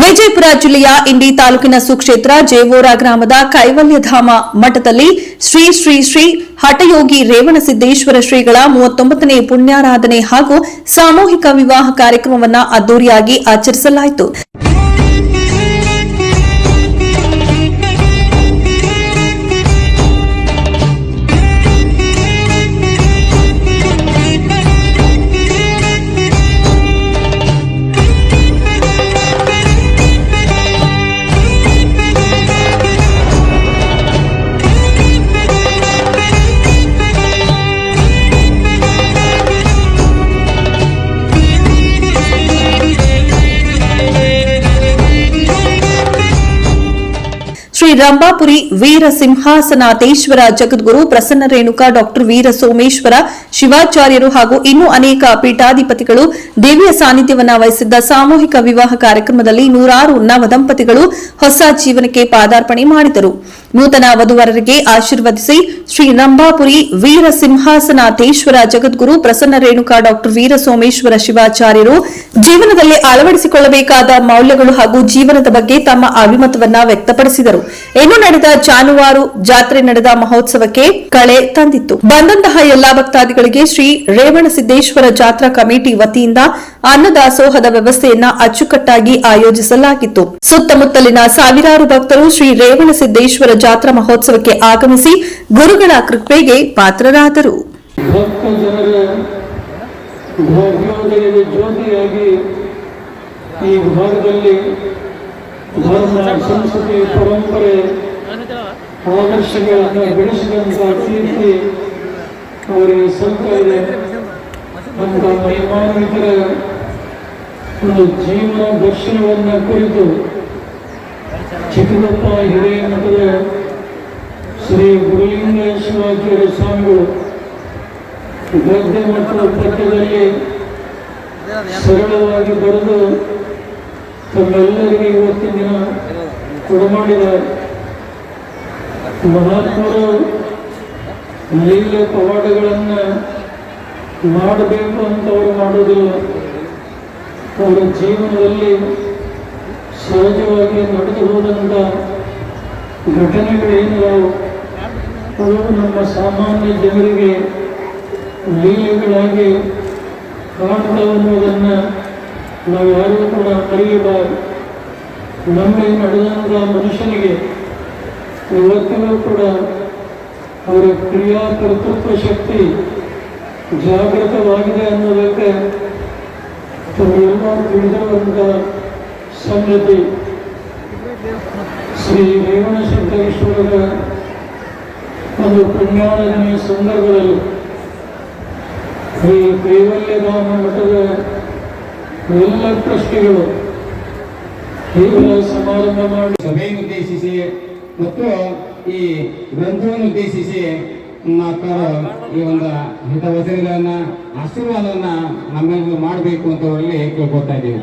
ವಿಜಯಪುರ ಜಿಲ್ಲೆಯ ಇಂಡಿ ತಾಲೂಕಿನ ಸುಕ್ಷೇತ್ರ ಜೇವೋರ ಗ್ರಾಮದ ಕೈವಲ್ಯಧಾಮ ಮಠದಲ್ಲಿ ಶ್ರೀ ಶ್ರೀ ಶ್ರೀ ಹಠಯೋಗಿ ರೇವಣಸಿದ್ದೇಶ್ವರ ಶ್ರೀಗಳ ಮೂವತ್ತೊಂಬತ್ತನೇ ಪುಣ್ಯಾರಾಧನೆ ಹಾಗೂ ಸಾಮೂಹಿಕ ವಿವಾಹ ಕಾರ್ಯಕ್ರಮವನ್ನು ಅದ್ದೂರಿಯಾಗಿ ಆಚರಿಸಲಾಯಿತು. ಶ್ರೀ ರಂಭಾಪುರಿ ವೀರ ಸಿಂಹಾಸನಾಥೇಶ್ವರ ಜಗದ್ಗುರು ಪ್ರಸನ್ನ ರೇಣುಕ, ಡಾಕ್ಟರ್ ವೀರ ಸೋಮೇಶ್ವರ, ಶಿವಾಚಾರ್ಯರು ಹಾಗೂ ಇನ್ನೂ ಅನೇಕ ಪೀಠಾಧಿಪತಿಗಳು ದೇವಿಯ ಸಾನ್ನಿಧ್ಯವನ್ನು ವಹಿಸಿದ್ದ ಸಾಮೂಹಿಕ ವಿವಾಹ ಕಾರ್ಯಕ್ರಮದಲ್ಲಿ ನೂರಾರು ನವದಂಪತಿಗಳು ಹೊಸ ಜೀವನಕ್ಕೆ ಪಾದಾರ್ಪಣೆ ಮಾಡಿದರು. ನೂತನ ವಧುವರರಿಗೆ ಆಶೀರ್ವದಿಸಿ ಶ್ರೀ ರಂಭಾಪುರಿ ವೀರ ಸಿಂಹಾಸನಾಥೇಶ್ವರ ಜಗದ್ಗುರು ಪ್ರಸನ್ನ ರೇಣುಕ, ಡಾಕ್ಟರ್ ವೀರ ಸೋಮೇಶ್ವರ, ಶಿವಾಚಾರ್ಯರು ಜೀವನದಲ್ಲಿ ಅಳವಡಿಸಿಕೊಳ್ಳಬೇಕಾದ ಮೌಲ್ಯಗಳು ಹಾಗೂ ಜೀವನದ ಬಗ್ಗೆ ತಮ್ಮ ಅಭಿಮತವನ್ನು ವ್ಯಕ್ತಪಡಿಸಿದರು. ಇನ್ನು ನಡೆದ ಜಾನುವಾರು ಜಾತ್ರೆ ನಡೆದ ಮಹೋತ್ಸವಕ್ಕೆ ಕಳೆ ತಂದಿತ್ತು. ಬಂದಂತಹ ಎಲ್ಲಾ ಭಕ್ತಾದಿಗಳಿಗೆ ಶ್ರೀ ರೇವಣಸಿದ್ದೇಶ್ವರ ಜಾತ್ರಾ ಕಮಿಟಿ ವತಿಯಿಂದ ಅನ್ನದಾಸೋಹದ ವ್ಯವಸ್ಥೆಯನ್ನ ಅಚ್ಚುಕಟ್ಟಾಗಿ ಆಯೋಜಿಸಲಾಗಿತ್ತು. ಸುತ್ತಮುತ್ತಲಿನ ಸಾವಿರಾರು ಭಕ್ತರು ಶ್ರೀ ರೇವಣಸಿದ್ದೇಶ್ವರ ಜಾತ್ರಾ ಮಹೋತ್ಸವಕ್ಕೆ ಆಗಮಿಸಿ ಗುರುಗಳ ಕೃಪೆಗೆ ಪಾತ್ರರಾದರು. ಈ ಭಾಗದಲ್ಲಿ ಧರ್ಮ, ಸಂಸ್ಕೃತಿ, ಪರಂಪರೆ, ಆದರ್ಶಗಳನ್ನು ಬೆಳೆಸಿದಂಥ ಕೀರ್ತಿ ಅವರಿಗೆ ಸ್ವಲ್ಪ ಇದೆ ಅಂತ ಮಹಿಮಾನ್ವಿತರ ಒಂದು ಜೀವನ ದರ್ಶನವನ್ನು ಕುರಿತು ಚಿಕ್ಕದಪ್ಪ ಹಿರಿಯ ಮಠದ ಶ್ರೀ ಗುರುಲಿಂಗೇಶ್ವರ ಸ್ವಾಮಿಗಳು ಗದ್ದೆ ಮತ್ತು ಪಠ್ಯದಲ್ಲಿ ಸರಳವಾಗಿ ಬರೆದು ತಮ್ಮೆಲ್ಲರಿಗೆ ಇವತ್ತಿನ ದಿನ ಕೊಡಮಾಡಿದ್ದಾರೆ. ಮಹಾತ್ಮರು ಲೀಲೆ ಪವಾಡಗಳನ್ನು ಮಾಡಬೇಕು ಅಂತ ಅವರು ಮಾಡೋದಿಲ್ಲ ಅವರ ಜೀವನದಲ್ಲಿ ಸಹಜವಾಗಿ ನಡೆದು ಹೋದಂಥ ಘಟನೆಗಳೇನಿದಾವೆ ಅವು ನಮ್ಮ ಸಾಮಾನ್ಯ ಜನರಿಗೆ ಲೀಲೆಗಳಾಗಿ ಕಾಣ್ತಾವೆ ಅನ್ನೋದನ್ನು ನಾವು ಯಾರೂ ಕೂಡ ಕರೆಯಬಾರದು ನಮ್ಮಲ್ಲಿ ನಡೆದಂಥ ಮನುಷ್ಯನಿಗೆ ಇವತ್ತಿಗೂ ಕೂಡ ಅವರ ಕ್ರಿಯಾ ಕರ್ತೃತ್ವ ಶಕ್ತಿ ಜಾಗೃತವಾಗಿದೆ ಅನ್ನೋದಕ್ಕೆ ತಮಗೆಲ್ಲ ತಿಳಿದಿರುವಂಥ ಸಂಗತಿ ಶ್ರೀ ರೇವಣ ಸಿದ್ದೇಶ್ವರರ ಒಂದು ಪುಣ್ಯಾರಾಧನೆಯ ಸಂದರ್ಭದಲ್ಲಿ ಶ್ರೀ ಕೈವಲ್ಯಧಾಮ ಮಠದ ಎಲ್ಲ ಪ್ರಶ್ನೆಗಳು ಕೇವಲ ಸಮಾರಂಭ ಮಾಡಿ. ಸಭೆಯನ್ನು ಉದ್ದೇಶಿಸಿ ಮತ್ತು ಈ ಗ್ರಂಥವನ್ನು ಉದ್ದೇಶಿಸಿ ಮಾತ್ರ ಈ ಒಂದು ಹಿತವಚನಗಳನ್ನ ಆಶೀರ್ವಾದವನ್ನ ನಮ್ಮೆಲ್ಲರೂ ಮಾಡಬೇಕು ಅಂತ ಅವರಲ್ಲಿ ಕೇಳ್ಕೊತಾ ಇದ್ದೀವಿ.